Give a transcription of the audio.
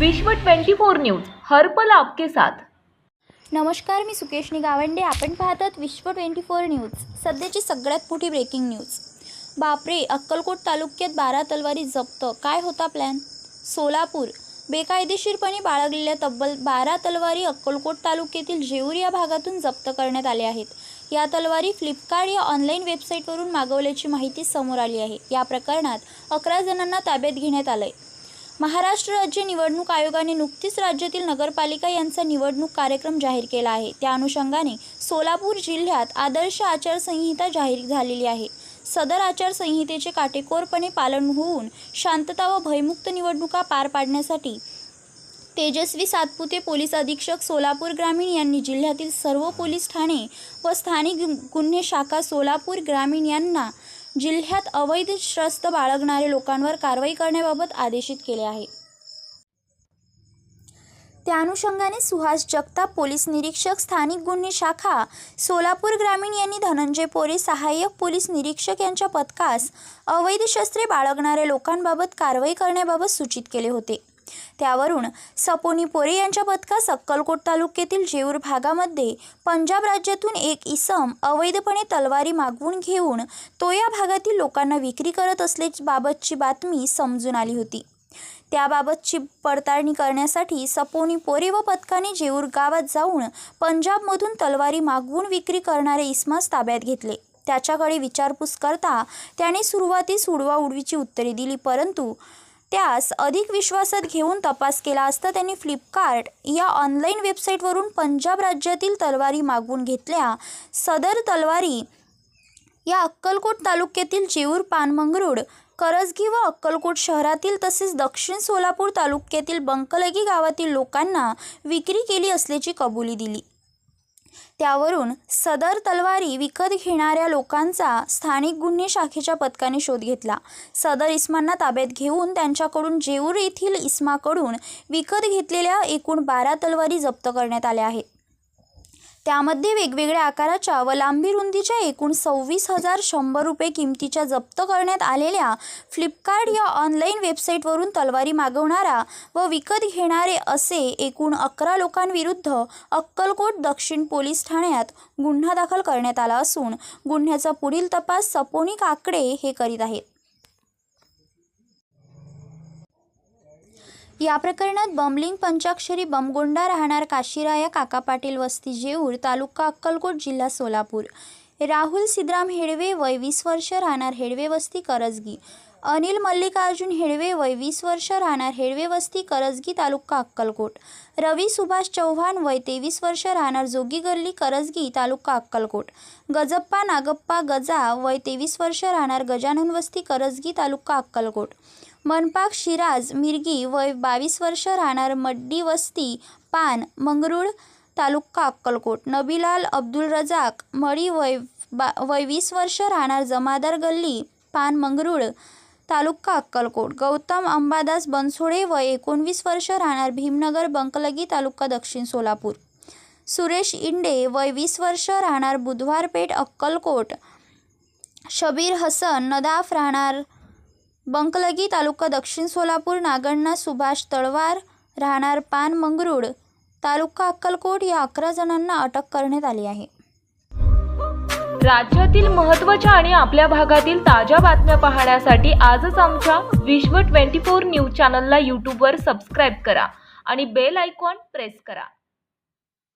विश्व 24 न्यूज हर्पल आपके साथ. नमस्कार मी सुकेशनी गावंडे आपण पाहतात विश्व ट्वेंटी फोर न्यूज सध्याची सगळ्यात मोठी ब्रेकिंग न्यूज बापरे अक्कलकोट तालुक्यात बारा तलवारी जप्त. काय होता प्लॅन सोलापूर. बेकायदेशीरपणे बाळगलेल्या तब्बल बारा तलवारी अक्कलकोट तालुक्यातील जेऊर या भागातून जप्त करण्यात आल्या आहेत. या तलवारी फ्लिपकार्ट या ऑनलाईन वेबसाईटवरून मागवल्याची माहिती समोर आली आहे. या प्रकरणात अकरा जणांना ताब्यात घेण्यात आलं आहे महाराष्ट्र राज्य निवडणूक आयोगाने नुकतीच राज्यातील नगरपालिका यांचा निवडणूक कार्यक्रम जाहीर केला आहे. त्या अनुषंगाने सोलापूर जिल्ह्यात आदर्श आचारसंहिता जाहीर झालेली आहे. सदर आचारसंहितेचे काटेकोरपणे पालन होऊन शांतता व भयमुक्त निवडणुका पार पाडण्यासाठी तेजस्वी सातपुते पोलीस अधीक्षक सोलापूर ग्रामीण यांनी जिल्ह्यातील सर्व पोलीस ठाणे व स्थानिक गुन्हे शाखा सोलापूर ग्रामीण यांना जिल्ह्यात अवैध शस्त्र बाळगणारे लोकांवर कारवाई करण्याबाबत आदेशित केले आहे. त्या अनुषंगाने सुहास जगताप पोलीस निरीक्षक स्थानिक गुन्हे शाखा सोलापूर ग्रामीण यांनी धनंजय पोरे सहाय्यक पोलीस निरीक्षक यांच्या पथकास अवैध शस्त्रे बाळगणाऱ्या लोकांबाबत कारवाई करण्याबाबत सूचित केले होते. त्यावरून सपोनी पोरे यांच्या पथकास अक्कलकोट तालुक्यातील जेऊर भागामध्ये पंजाब राज्यातून एक इसम अवैधपणे तलवारी मागवून घेऊन तो या भागातील लोकांना विक्री करत असल्याबाबतची बातमी समजून आली होती. त्याबाबतची पडताळणी करण्यासाठी सपोनी पोरे व पथकाने जेऊर गावात जाऊन पंजाबमधून तलवारी मागवून विक्री करणारे इस्मास ताब्यात घेतले. त्याच्याकडे विचारपूस करता त्याने सुरुवातीस उडवाउडवीची उत्तरे दिली परंतु त्यास अधिक विश्वासात घेऊन तपास केला असता त्यांनी फ्लिपकार्ट या ऑनलाईन वेबसाईटवरून पंजाब राज्यातील तलवारी मागवून घेतल्या. सदर तलवारी या अक्कलकोट तालुक्यातील जेऊर पानमंगरूड करजगी व अक्कलकोट शहरातील तसेच दक्षिण सोलापूर तालुक्यातील बंकलगी गावातील लोकांना विक्री केली असल्याची कबुली दिली. त्यावरून सदर तलवारी विकत घेणाऱ्या लोकांचा स्थानिक गुन्हे शाखेच्या पथकाने शोध घेतला. सदर इस्मांना ताब्यात घेऊन त्यांच्याकडून जेऊर येथील इस्माकडून विकत घेतलेल्या एकूण बारा तलवारी जप्त करण्यात आल्या आहेत. त्यामध्ये वेगवेगळ्या आकाराच्या व लांबी रुंदीच्या एकूण सव्वीस हजार शंभर रुपये किमतीच्या जप्त करण्यात आलेल्या फ्लिपकार्ट या ऑनलाईन वेबसाईटवरून तलवारी मागवणारा व विकत घेणारे असे एकूण अकरा लोकांविरुद्ध अक्कलकोट दक्षिण पोलीस ठाण्यात गुन्हा दाखल करण्यात आला असून गुन्ह्याचा पुढील तपास सपोनी काकडे हे करीत आहेत. या प्रकरणात बमलिंग पंचाक्षरी बमगोंडा राहणार काशीराया काका पाटील वस्ती जेऊर तालुका अक्कलकोट जिल्हा सोलापूर. राहुल सिद्राम हेडवे वय वीस वर्ष राहणार हेडवे वस्ती करजगी. अनिल मल्लिकार्जुन हेडवे वय वीस वर्ष राहणार हेडवे वस्ती करजगी तालुका अक्कलकोट. रवी सुभाष चव्हाण वय तेवीस वर्ष राहणार जोगी गल्ली करजगी तालुका अक्कलकोट. गजप्पा नागप्पा गजा वय तेवीस वर्ष राहणार गजानन वस्ती करजगी तालुका अक्कलकोट. मनपाक शिराज मिरगी वय बावीस वर्ष राहणार मड्डी वस्ती पान मंगरूळ तालुका अक्कलकोट. नबीलाल अब्दुल रजाक मळी वय बा वय वीस वर्ष राहणार जमादार गल्ली पान मंगरूळ तालुका अक्कलकोट. गौतम अंबादास बनसोडे वय एकोणवीस वर्ष राहणार भीमनगर बंकलगी तालुका दक्षिण सोलापूर. सुरेश इंडे वय वीस वर्ष राहणार बुधवारपेठ अक्कलकोट. शबीर हसन नदाफ राहणार बंकलगी तालुका दक्षिण सोलापूर नागण्णा सुभाष तळवार राहणार पान मंगरूळ तालुका अक्कलकोट या अकरा जणांना अटक करण्यात आली आहे. राज्यातील महत्त्वाच्या आणि आपल्या भागातील ताज्या बातम्या पाहण्यासाठी आजच आमच्या विश्व 24 न्यूज चॅनलला यूट्यूबवर सबस्क्राईब करा आणि बेल आयकॉन प्रेस करा.